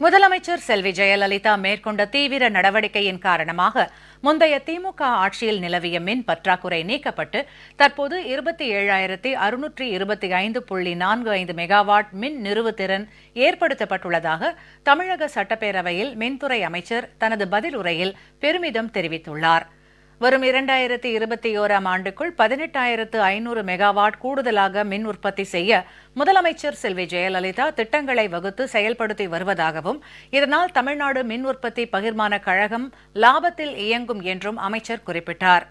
முதலமைச்சர் செல்வி ஜெயலலிதா மேற்கொண்ட தீவிர நடவடிக்கையின் காரணமாக முந்தைய திமுக ஆட்சியில் நிலவிய மின் பற்றாக்குறை நீக்கப்பட்டு தற்போது இருபத்தி ஏழாயிரத்தி அறுநூற்றி இருபத்தி ஐந்து புள்ளி நான்கு ஐந்து மெகாவாட் மின் நிறுவுத்திறன் ஏற்படுத்தப்பட்டுள்ளதாக தமிழக சட்டப்பேரவையில் மின்துறை அமைச்சர் தனது பதிலுரையில் பெருமிதம் தெரிவித்துள்ளார். வரும் இரண்டாயிரத்தி இருபத்தி ஓராம் ஆண்டுக்குள் பதினெட்டாயிரத்து ஐநூறு மெகாவாட் கூடுதலாக மின் உற்பத்தி செய்ய முதலமைச்சர் செல்வி ஜெயலலிதா திட்டங்களை வகுத்து செயல்படுத்தி வருவதாகவும் இதனால் தமிழ்நாடு மின் உற்பத்தி பகிர்மான கழகம் லாபத்தில் இயங்கும் என்றும் அமைச்சர் குறிப்பிட்டார்.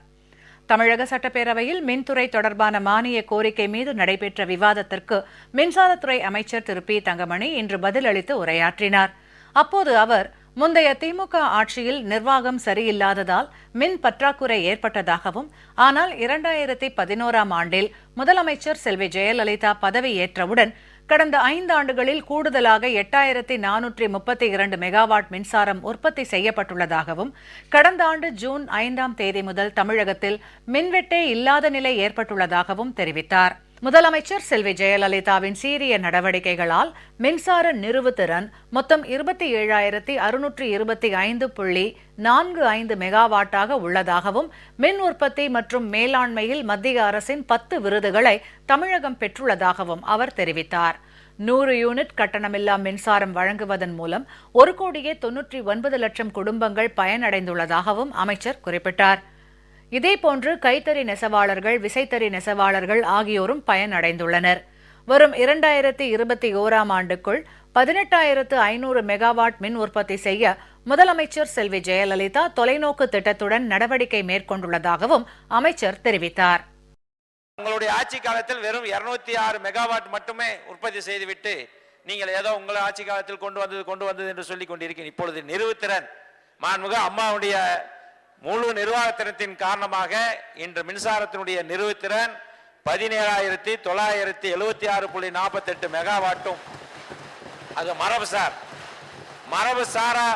தமிழக சட்டப்பேரவையில் மின்துறை தொடர்பான மானிய கோரிக்கை மீது நடைபெற்ற விவாதத்திற்கு மின்சாரத்துறை அமைச்சர் திரு. பி. தங்கமணி இன்று பதிலளித்து உரையாற்றினார். அப்போது அவர் முந்தைய திமுக ஆட்சியில் நிர்வாகம் சரியில்லாததால் மின் பற்றாக்குறை ஏற்பட்டதாகவும் ஆனால் இரண்டாயிரத்தி பதினோராம் ஆண்டில் முதலமைச்சர் செல்வி ஜெயலலிதா பதவியேற்றவுடன் கடந்த ஐந்து ஆண்டுகளில் கூடுதலாக எட்டாயிரத்தி நானூற்றி முப்பத்தி இரண்டு மெகாவாட் மின்சாரம் உற்பத்தி செய்யப்பட்டுள்ளதாகவும் கடந்த ஆண்டு ஜூன் ஐந்தாம் தேதி முதல் தமிழகத்தில் மின்வெட்டே இல்லாத நிலை ஏற்பட்டுள்ளதாகவும் தெரிவித்தார். முதலமைச்சர் செல்வி ஜெயலலிதாவின் சீரிய நடவடிக்கைகளால் மின்சார நிறுவுத்திறன் மொத்தம் இருபத்தி ஏழாயிரத்தி அறுநூற்றி இருபத்தி ஐந்து புள்ளி நான்கு ஐந்து மெகாவாட்டாக உள்ளதாகவும் மின் உற்பத்தி மற்றும் மேலாண்மையில் மத்திய அரசின் பத்து விருதுகளை தமிழகம் பெற்றுள்ளதாகவும் அவர் தெரிவித்தார். நூறு யூனிட் கட்டணமில்லா மின்சாரம் வழங்குவதன் மூலம் ஒரு கோடியே தொன்னூற்றி ஒன்பது லட்சம் குடும்பங்கள் பயனடைந்துள்ளதாகவும் அமைச்சர் குறிப்பிட்டார். இதேபோன்று கைத்தறி நெசவாளர்கள் விசைத்தறி நெசவாளர்கள் ஆகியோரும் பயனடைந்துள்ளனர். வரும் இரண்டாயிரத்தி இருபத்தி ஓராம் ஆண்டுக்குள் பதினெட்டாயிரத்து ஐநூறு மெகாவாட் மின் உற்பத்தி செய்ய முதலமைச்சர் செல்வி ஜெயலலிதா தொலைநோக்கு திட்டத்துடன் நடவடிக்கை மேற்கொண்டுள்ளதாகவும் அமைச்சர் தெரிவித்தார். உங்களுடைய ஆட்சி காலத்தில் வெறும் 206 ஆறு மெகாவாட் மட்டுமே உற்பத்தி செய்துவிட்டு நீங்கள் ஏதோ உங்கள் ஆட்சி காலத்தில் கொண்டு வந்தது கொண்டு வந்தது என்று சொல்லிக் கொண்டிருக்கிறேன் இப்பொழுது நிறுவுத்திறன். மாண்புக அம்மாவுடைய முழு நிர்வாகத்திறத்தின் காரணமாக இன்று மின்சாரத்தினுடைய நிறுவுத்திறன் பதினேழாயிரத்தி தொள்ளாயிரத்தி எழுபத்தி ஆறு புள்ளி நாற்பத்தெட்டு மெகாவாட்டும். அது மரபு மரபுசார் மரபுசாரா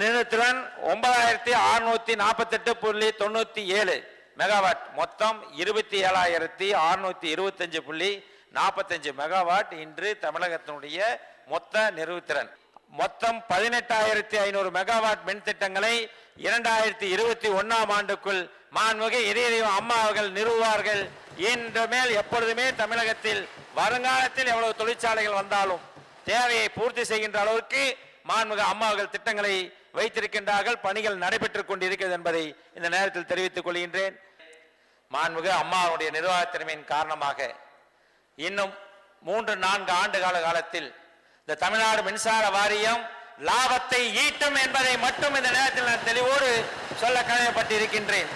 நிறுத்திறன் ஒன்பதாயிரத்தி அறுநூத்தி நாற்பத்தெட்டு புள்ளி தொண்ணூத்தி ஏழு மெகாவாட். மொத்தம் இருபத்தி ஏழாயிரத்தி அறுநூத்தி இருபத்தஞ்சு புள்ளி நாற்பத்தஞ்சு மெகாவாட் இன்று தமிழகத்தினுடைய மொத்த நிறுவுத்திறன். மொத்தம் பதினெட்டாயிரத்தி ஐநூறு மெகாவாட் மின் திட்டங்களை இரண்டாயிரத்தி இருபத்தி ஒன்னாம் ஆண்டுக்குள் மாண்புமிகு இதயம் அம்மா அவர்கள் நிறுவுவார்கள். என்ற மேல் எப்பொழுதுமே தமிழகத்தில் வருங்காலத்தில் எவ்வளவு தொழிற்சாலைகள் வந்தாலும் தேவையை பூர்த்தி செய்கின்ற அளவுக்கு மாண்புமிகு அம்மா அவர்கள் திட்டங்களை வைத்திருக்கின்றார்கள். பணிகள் நடைபெற்றுக் கொண்டிருக்கிறது என்பதை இந்த நேரத்தில் தெரிவித்துக் கொள்கின்றேன். மாண்புமிகு அம்மாவுடைய நிர்வாகத்திறமையின் காரணமாக இன்னும் மூன்று நான்கு ஆண்டு கால காலத்தில் இந்த தமிழ்நாடு மின்சார வாரியம் லாபத்தை ஈட்டும் என்பதை மட்டும் இந்த நேரத்தில் நான் தெளிவோடு சொல்ல கடமைப்பட்டிருக்கின்றேன்.